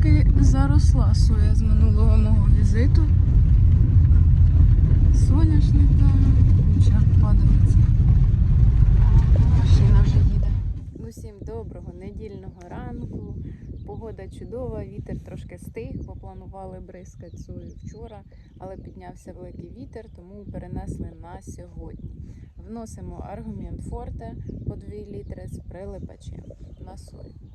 Трошки заросла соя з минулого мого візиту. Соняшника, куча падалиці. Машина вже їде. Ну, всім доброго недільного ранку. Погода чудова, вітер трошки стих, бо планували бризкати сою вчора, але піднявся великий вітер, тому перенесли на сьогодні. Вносимо аргумент форте по 2 літри з прилипачем на сою.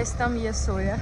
questa mia soia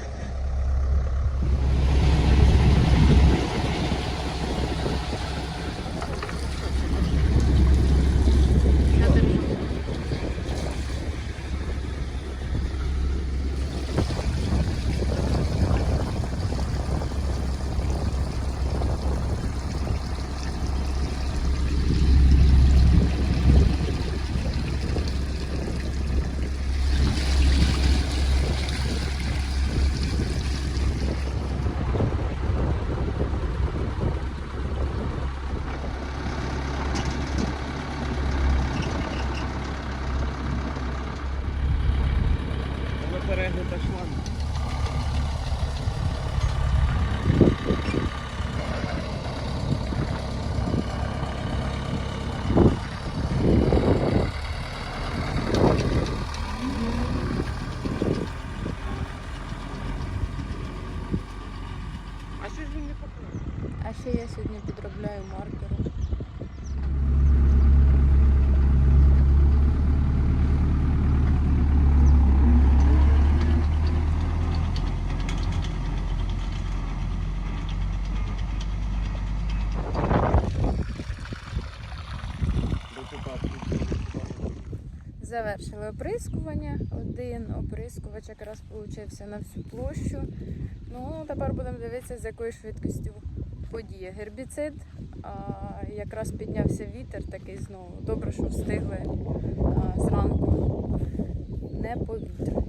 Ще я сьогодні підробляю маркером. Завершили оприскування. Один оприскувач якраз получився на всю площу. Ну, тепер будемо дивитися, з якою швидкістю подіє гербіцид. А, якраз піднявся вітер такий знову. Добре, що встигли а, зранку не повітряні.